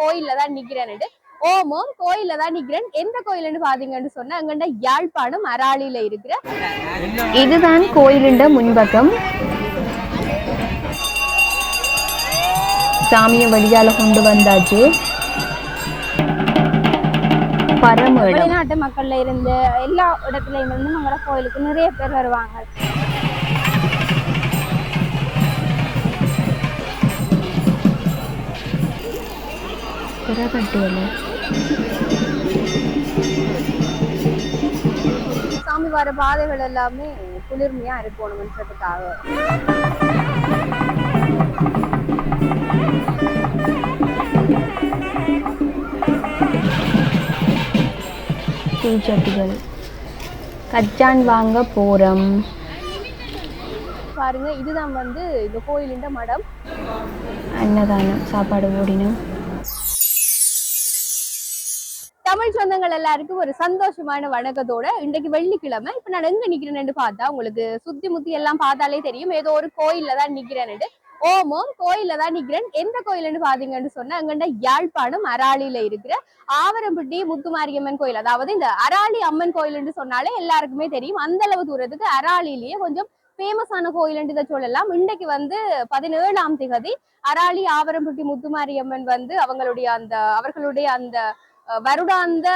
கோயில்ல தான் நிக்கிறேன்னு ஓமம் கோயில்ல தான் நிக்கிறேன். எந்த கோயில்னு பாத்தீங்கன்னு சொன்னா அங்கண்ட யாழ்ப்பாணம் அராளியில இருக்கிற இதுதான் கோயிலுண்ட முன்பக்கம். சாமியை வழியால கொண்டு வந்தாச்சு. வெளிநாட்டு மக்கள்ல இருந்து எல்லா இடத்துலயும் இருந்து நம்மளோட கோயிலுக்கு நிறைய பேர் வருவாங்க. புறக்கட்டியல சாமி வர பாதைகள் எல்லாமே குளிர்மையா இருக்கணும்ன்றதுக்காக தீச்சட்டிகள் கச்சான் வாங்க போறோம். பாருங்க இதுதான் வந்து இந்த கோயிலின் மடம். அன்னதானம் சாப்பாடு ஓடினோம் தமிழ் சொந்தங்கள் எல்லாருக்கும் ஒரு சந்தோஷமான வணக்கத்தோட இன்றைக்கு வெள்ளிக்கிழமை. இப்ப நான் எங்க நிக்கிறேன்னு பார்த்தா உங்களுக்கு சுத்தி முத்தி எல்லாம் பார்த்தாலே தெரியும். ஏதோ ஒரு கோயில்ல தான் நிக்கிறேன்னு ஓமம் கோயில்ல தான் நிக்கிறேன். எந்த கோயில்னு பாத்தீங்கன்னு சொன்னா அங்கண்ட யாழ்ப்பாணம் அராளியில இருக்கிற ஆவரம்பட்டி முத்துமாரியம்மன் கோயில். அதாவது இந்த அராளி அம்மன் கோயில்னு சொன்னாலே எல்லாருக்குமே தெரியும். அந்த அளவு தூரத்துக்கு அராளிலேயே கொஞ்சம் ஃபேமஸான கோயில் இதை சொல்லலாம். இன்றைக்கு வந்து பதினேழாம் திகதி அராளி ஆவரம்பட்டி முத்துமாரியம்மன் வந்து அவங்களுடைய அந்த அவர்களுடைய அந்த வருடாந்த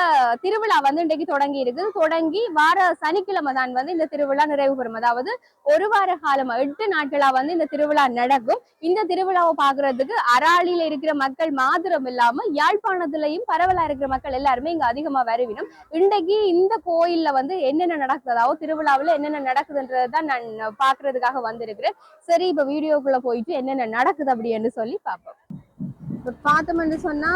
திருவிழா வந்து இன்றைக்கு தொடங்கி இருக்குது. தொடங்கி வார சனிக்கிழமை தான் வந்து இந்த திருவிழா நிறைவு பெறும். அதாவது ஒரு வார காலமா எட்டு நாட்களா வந்து இந்த திருவிழா நடக்கும். இந்த திருவிழாவை பாக்குறதுக்கு அராளியில இருக்கிற மக்கள் மாத்திரம் இல்லாம யாழ்ப்பாணத்திலையும் பரவலா இருக்கிற மக்கள் எல்லாருமே இங்க அதிகமா வருவினும் இன்றைக்கு இந்த கோயில்ல வந்து என்னென்ன நடக்குதாவோ அதாவது திருவிழாவுல என்னென்ன நடக்குதுன்றதான் நான் பாக்குறதுக்காக வந்திருக்கிறேன். சரி இப்ப வீடியோக்குள்ள போயிட்டு என்னென்ன நடக்குது அப்படின்னு சொல்லி பார்ப்போம். பார்த்தோம்னு சொன்னா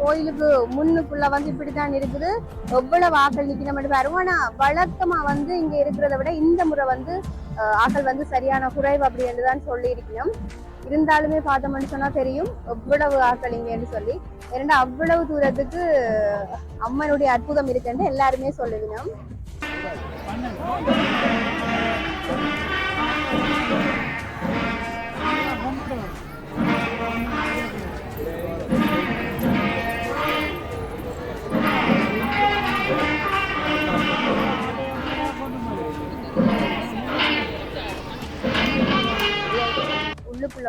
கோயிலுக்கு முன்னுக்குள்ள வந்து இப்படித்தான் இருக்குது. எவ்வளவு ஆக்கள் நிக்கிற மட்டும் பாருங்க. ஆனா வழக்கமா வந்து இங்க இருக்கிறத விட இந்த முறை வந்து ஆக்கள் வந்து சரியான குறைவு அப்படி தான் சொல்லி இருக்கணும் இருந்தாலுமே பார்த்தோம்னு சொன்னா தெரியும் எவ்வளவு ஆக்கள் இங்கன்னு சொல்லி. ஏன்னா அவ்வளவு தூரத்துக்கு அம்மனுடைய அற்புதம் இருக்குன்னு எல்லாருமே சொல்லுவினோம்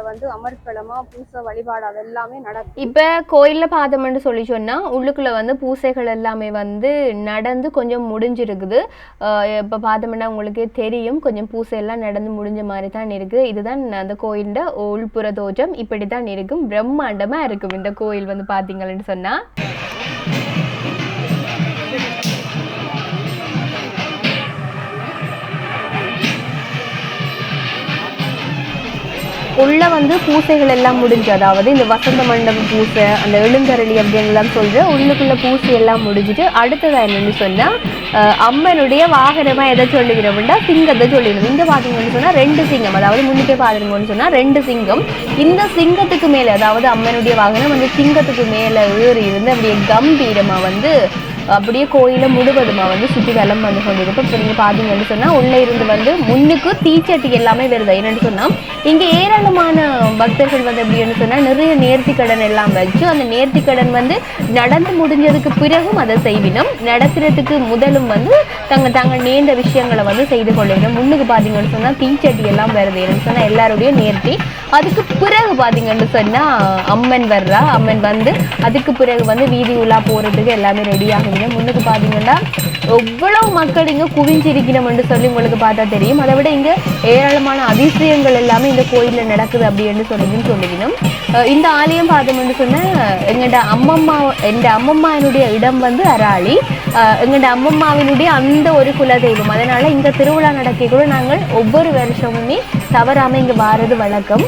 வந்து அமர்பலமா பூசை வழிபாடு அதெல்லாமே நடக்கும். இப்போ கோயிலில் பார்த்தோம்னு சொல்லி சொன்னால் உள்ளுக்குள்ளே வந்து பூசைகள் எல்லாமே வந்து நடந்து கொஞ்சம் முடிஞ்சிருக்குது. இப்போ பார்த்தோம்னா உங்களுக்கே தெரியும் கொஞ்சம் பூசை எல்லாம் நடந்து முடிஞ்ச மாதிரி தான் இருக்குது. இதுதான் அந்த கோயிலோட உள்புற தோற்றம் இப்படி தான் இருக்கும். பிரம்மாண்டமாக இருக்கும் இந்த கோயில் வந்து பார்த்தீங்கன்னு சொன்னால் உள்ள வந்து பூசைகள் எல்லாம் முடிஞ்சு அதாவது இந்த வசந்த மண்டப பூசை அந்த எழுந்தரளி அப்படின்லாம் சொல்கிற உள்ளுக்குள்ளே பூசை எல்லாம் முடிஞ்சிட்டு அடுத்ததாக என்னன்னு சொன்னால் அம்மனுடைய வாகனமாக எதை சொல்லுகிறோம்னா சிங்கத்தை சொல்லிடணும் இங்கே பார்த்தீங்கன்னு சொன்னால் ரெண்டு சிங்கம் அதாவது முன்னுக்கே பார்த்துருங்கன்னு சொன்னால் ரெண்டு சிங்கம். இந்த சிங்கத்துக்கு மேலே அதாவது அம்மனுடைய வாகனம் அந்த சிங்கத்துக்கு மேலே ஏறி இருந்து அப்படியே கம்பீரமாக வந்து அப்படியே கோயிலை முழுவதுமா வந்து சுற்றி வலம் வந்து கொண்டிருக்கும் இப்போ நீங்கள் பார்த்தீங்கன்னு சொன்னால் உள்ளே இருந்து வந்து முன்னுக்கு தீச்சட்டி எல்லாமே வருது. என்னென்னு சொன்னால் இங்கே ஏராளமான பக்தர்கள் வந்து எப்படின்னு சொன்னால் நிறைய நேர்த்திக்கடன் எல்லாம் வச்சு அந்த நேர்த்திக்கடன் வந்து நடந்து முடிஞ்சதுக்கு பிறகும் அதை செய்வினம். நடத்துறதுக்கு முதலும் வந்து தங்க தாங்க நேர்ந்த விஷயங்களை வந்து செய்து கொள்ளுவினோம். முன்னுக்கு பார்த்தீங்கன்னு சொன்னால் தீச்சட்டி எல்லாம் வருது. என்னன்னு சொன்னால் எல்லாருடைய நேர்த்தி. அதுக்கு பிறகு பார்த்தீங்கன்னு சொன்னால் அம்மன் வர்றா. அம்மன் வந்து அதுக்கு பிறகு வந்து வீதி உலா போகிறதுக்கு எல்லாமே ரெடி ஆகுதுங்க முன்னுக்கு பார்த்தீங்கன்னா எவ்வளவு மக்கள் இங்கே குவிஞ்சிருக்கணும்னு சொல்லி உங்களுக்கு பார்த்தா தெரியும். அதை விட இங்கே ஏராளமான அதிசயங்கள் எல்லாமே இந்த கோயிலில் நடக்குது அப்படின்னு சொல்லியும் சொல்லிக்கணும். இந்த ஆலயம் பார்த்தோம்னு சொன்னால் எங்கள்ட அம்மம்மா எந்த அம்மம்மாவினுடைய இடம் வந்து அராளி. எங்கள்ட அம்மம்மாவினுடைய அந்த ஒரு குலதெய்வம். அதனால இங்கே திருவிழா நடக்க கூட நாங்கள் ஒவ்வொரு வருஷமுமே தவறாமல் இங்கே வாரது வழக்கம்.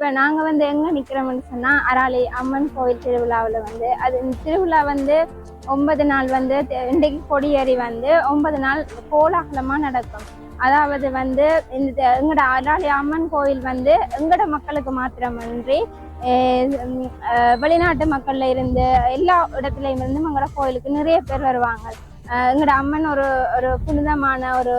இப்போ நாங்கள் வந்து எங்கே நிற்கிறோம்னு சொன்னால் அராளி அம்மன் கோயில் திருவிழாவில் வந்து அது திருவிழா வந்து ஒன்பது நாள் வந்து இன்றைக்கு கொடியேறி வந்து ஒன்பது நாள் கோலாகலமாக நடக்கும். அதாவது வந்து இந்த எங்களோட அராளி அம்மன் கோயில் வந்து எங்களோட மக்களுக்கு மாத்திரமன்றி வெளிநாட்டு மக்கள்ல இருந்து எல்லா இடத்துலையும் இருந்து எங்களோட கோயிலுக்கு நிறைய பேர் வருவாங்க. எங்களோட அம்மன் ஒரு ஒரு புனிதமான ஒரு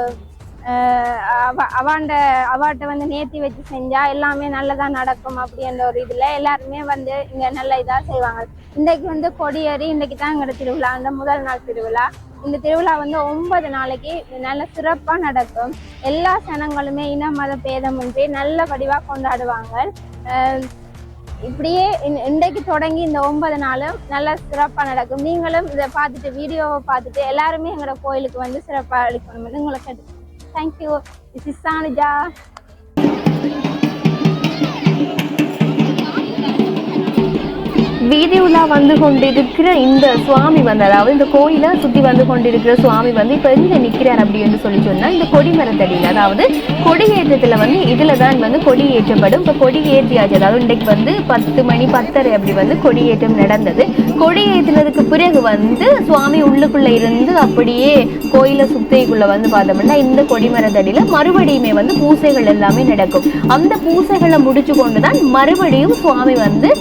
அவாண்ட அவாட்ட வந்து நேர்த்தி வச்சு செஞ்சா எல்லாமே நல்லதா நடக்கும் அப்படின்ற ஒரு இதுல எல்லாருமே வந்து இங்க நல்ல இதா செய்வாங்க. இன்றைக்கு வந்து கொடியேறி இன்றைக்கு தான் எங்களோட திருவிழா அந்த முதல் நாள் திருவிழா. இந்த திருவிழா வந்து ஒன்பது நாளைக்கு நல்ல சிறப்பா நடக்கும். எல்லா சனங்களுமே இன மத பேதமின்றி நல்ல வடிவா கொண்டாடுவாங்க. இப்படியே இன்- இன்றைக்கு தொடங்கி இந்த ஒன்பது நாளும் நல்ல சிறப்பாக நடக்கும். நீங்களும் இதை பார்த்துட்டு வீடியோவை பார்த்துட்டு எல்லாருமே எங்களோட கோயிலுக்கு வந்து சிறப்பாக அளிக்கணும் உங்களுக்கு Thank you. This is Sanija. வீதி உலா வந்து கொண்டிருக்கிற இந்த சுவாமி வந்து அதாவது இந்த கோயிலை சுற்றி வந்து கொண்டிருக்கிற சுவாமி வந்து இப்போ எங்க நிற்கிறார் அப்படின்னு சொல்லி சொன்னால் இந்த கொடிமரத்தடியில். அதாவது கொடியேற்றத்தில் வந்து இதில் தான் வந்து கொடி ஏற்றப்படும் இப்ப கொடி ஏற்றியாச்சு அதாவது இன்றைக்கு வந்து பத்து மணி பத்தரை அப்படி வந்து கொடியேற்றம் நடந்தது. கொடியேற்றினதுக்கு பிறகு வந்து சுவாமி உள்ளுக்குள்ளே இருந்து அப்படியே கோயிலை சுத்திக்குள்ள வந்து பார்த்தோம்னா இந்த கொடிமரத்தடியில் மறுபடியுமே வந்து பூசைகள் எல்லாமே நடக்கும். அந்த பூசைகளை முடிச்சு கொண்டுதான் மறுபடியும் சுவாமி வந்து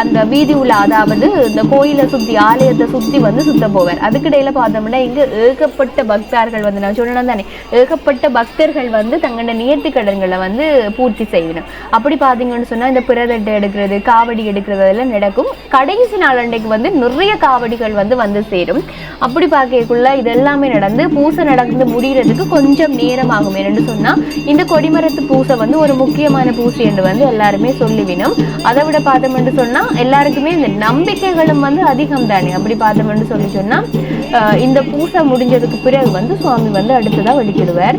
அந்த வீதி உள்ள அதாவது இந்த கோயிலை சுத்தி ஆலயத்தை சுத்தி வந்து சுத்த போவார். அதுக்கிடையில பார்த்தோம்னா இங்க ஏகப்பட்ட பக்தர்கள் வந்து நான் சொல்லணும் தானே ஏகப்பட்ட பக்தர்கள் வந்து தங்களோட நேர்த்தி கடன்களை வந்து பூர்த்தி செய்யணும். அப்படி பார்த்தீங்கன்னு சொன்னா இந்த பிறதட்டை எடுக்கிறது காவடி எடுக்கிறது எல்லாம் நடக்கும். கடைசி நாள் அன்றைக்கு வந்து நிறைய காவடிகள் வந்து வந்து சேரும். அப்படி பார்க்கக்குள்ள இது எல்லாமே நடந்து பூசை நடந்து முடிகிறதுக்கு கொஞ்சம் நேரம் ஆகும். என்னென்னு சொன்னா இந்த கொடிமரத்து பூசை வந்து ஒரு முக்கியமான பூசை என்று வந்து எல்லாருமே சொல்லிவிடும். அதை விட பார்த்தோம்னு சொன்னா எல்லாருக்குமே இந்த நம்பிக்கைகளும் வந்து அதிகம் தானே அப்படி பார்த்தோம்னு சொல்லி சொன்னா இந்த பூசை முடிஞ்சதுக்கு பிறகு வந்து சுவாமி வந்து அடுத்ததாக வெளிக்கிடுவார்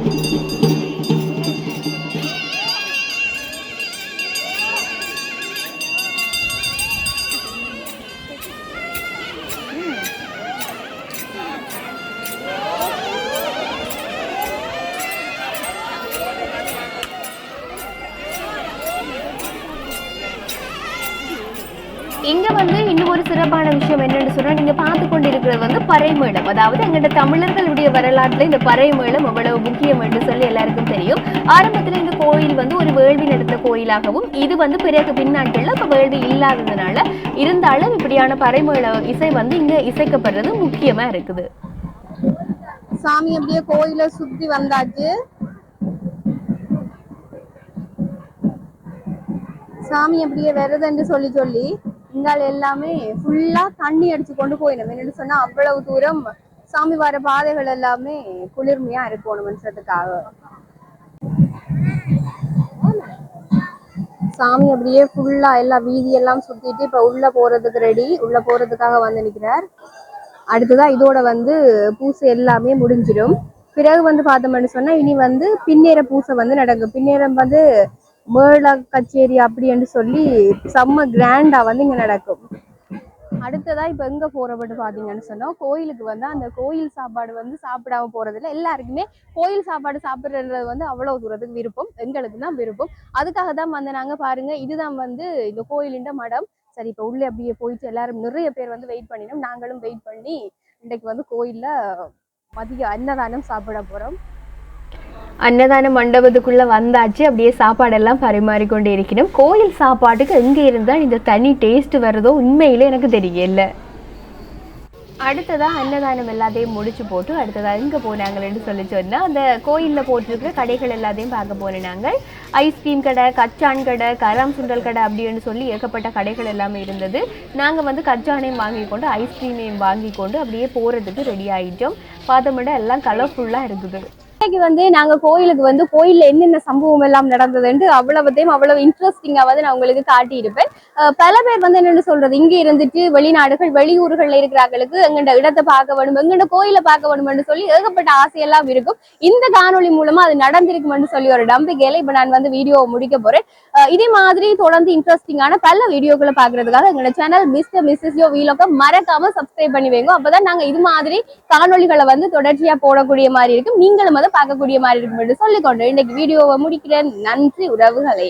விஷயம் என்னன்னு சொன்னா நீங்க பார்த்து கொண்டிருக்கிறது வந்து பறைமேளம் அதாவது எங்கள்ட்ட தமிழர்களுடைய வரலாற்றுல இந்த பறைமேளம் எவ்வளவு முக்கியம் என்று சொல்லி எல்லாருக்கும் தெரியும். ஆரம்பத்துல இந்த கோயில் வந்து ஒரு வேள்வி நடந்த கோயிலாகவும் இது வந்து பிறகு பின்னாட்கள்ல இப்ப வேள்வி இல்லாததுனால இருந்தாலும் இப்படியான பறைமேள இசை வந்து இங்க இசைக்கப்படுறது முக்கியமா இருக்குது. சாமி அப்படியே கோயிலை சுத்தி வந்தாச்சு. சாமி அப்படியே வருதுன்னு சொல்லி சொல்லி இங்கால எல்லாமே ஃபுல்லா தண்ணி அடிச்சு கொண்டு போயிடும். என்னன்னு சொன்னா அவ்வளவு தூரம் சாமி வர பாதைகள் எல்லாமே குளிர்மையா இருக்கணும்ன்றதுக்காக சாமி அப்படியே ஃபுல்லா எல்லா வீதி எல்லாம் சுத்திட்டு இப்ப உள்ள போறதுக்கு ரெடி உள்ள போறதுக்காக வந்து நிக்கிறார். அடுத்ததா இதோட வந்து பூசை எல்லாமே முடிஞ்சிடும். பிறகு வந்து பார்த்தோம்னு சொன்னா இனி வந்து பின்னேற பூசை வந்து நடக்கும். பின்னேறம் வந்து மேள கச்சேரி அப்படின்னு சொல்லி செம்ம கிராண்டா வந்து இங்க நடக்கும். அடுத்ததா இப்ப எங்க போறப்பட்டு பாத்தீங்கன்னு சொன்னா கோயிலுக்கு வந்து அந்த கோயில் சாப்பாடு வந்து சாப்பிடாம போறதுல எல்லாருக்குமே கோயில் சாப்பாடு சாப்பிடுறது வந்து அவ்வளவு தூரத்துக்கு விருப்பம். எங்களுக்கு தான் விருப்பம். அதுக்காக தான் வந்து நாங்க பாருங்க இதுதான் வந்து இந்த கோயிலின்ற மடம். சரி இப்ப உள்ளே அப்படியே போயிட்டு எல்லாரும் நிறைய பேர் வந்து வெயிட் பண்ணினோம். நாங்களும் வெயிட் பண்ணி இன்றைக்கு வந்து கோயில்ல மதிய அன்னதானம் சாப்பிட போறோம். அன்னதான மண்டபத்துக்குள்ள வந்தாச்சு. அப்படியே சாப்பாடெல்லாம் பரிமாறிக்கொண்டு இருக்கணும் கோயில் சாப்பாட்டுக்கு எங்கே இருந்தால் இந்த தனி டேஸ்ட் வருதோ உண்மையிலே எனக்கு தெரியல. அடுத்ததாக அன்னதானம் எல்லாத்தையும் முடிச்சு போட்டு அடுத்ததாக எங்கே போனாங்கன்னு சொல்லி சொன்னால் அந்த கோயிலில் போட்டிருக்கிற கடைகள் எல்லாத்தையும் பார்க்க போனோம் நாங்கள். ஐஸ்கிரீம் கடை கச்சான் கடை கரம் சுண்டல் கடை அப்படின்னு சொல்லி ஏகப்பட்ட கடைகள் எல்லாமே இருந்தது. நாங்கள் வந்து கச்சானையும் வாங்கி கொண்டு ஐஸ்கிரீமையும் வாங்கி கொண்டு அப்படியே போகிறதுக்கு ரெடி ஆகிட்டோம் பார்த்தோம்னா எல்லாம் கலர்ஃபுல்லாக இருக்குது இன்னைக்கு வந்து நாங்க கோயிலுக்கு வந்து கோயில்ல என்னென்ன சம்பவம் எல்லாம் நடந்ததுன்னு அவ்வளவுத்தையும் அவ்வளவு இன்ட்ரெஸ்டிங்கா வந்து நான் உங்களுக்கு காட்டியிருப்பேன். பல பேர் வந்து என்னன்னு சொல்றது இங்க இருந்துட்டு வெளிநாடுகள் வெளியூர்கள்ல இருக்கிறாங்களுக்கு எங்கண்ட இடத்தை பார்க்க வேணும் எங்கண்ட கோயிலை பார்க்க வேணும்னு சொல்லி ஏகப்பட்ட ஆசையெல்லாம் இருக்கும். இந்த காணொளி மூலமா அது நடந்திருக்கும்னு சொல்லி ஒரு நம்பிக்கையில இப்ப நான் வந்து வீடியோ முடிக்க போறேன். இதே மாதிரி தொடர்ந்து இன்ட்ரெஸ்டிங்கான பல வீடியோக்களை பாக்குறதுக்காக எங்களோட சேனல் மிஸ்டர் மிஸ்ஸஸ் யோ வீலோக்க மறக்காம சப்ஸ்கிரைப் பண்ணி வைங்க. அப்பதான் நாங்க இது மாதிரி காணொளிகளை வந்து தொடர்ச்சியா போடக்கூடிய மாதிரி இருக்கும். நீங்களும் அதை பார்க்கக்கூடிய மாதிரி இருக்கும் என்று சொல்லிக்கொண்டு இன்னைக்கு வீடியோவை முடிக்கிறேன். நன்றி உறவுகளை.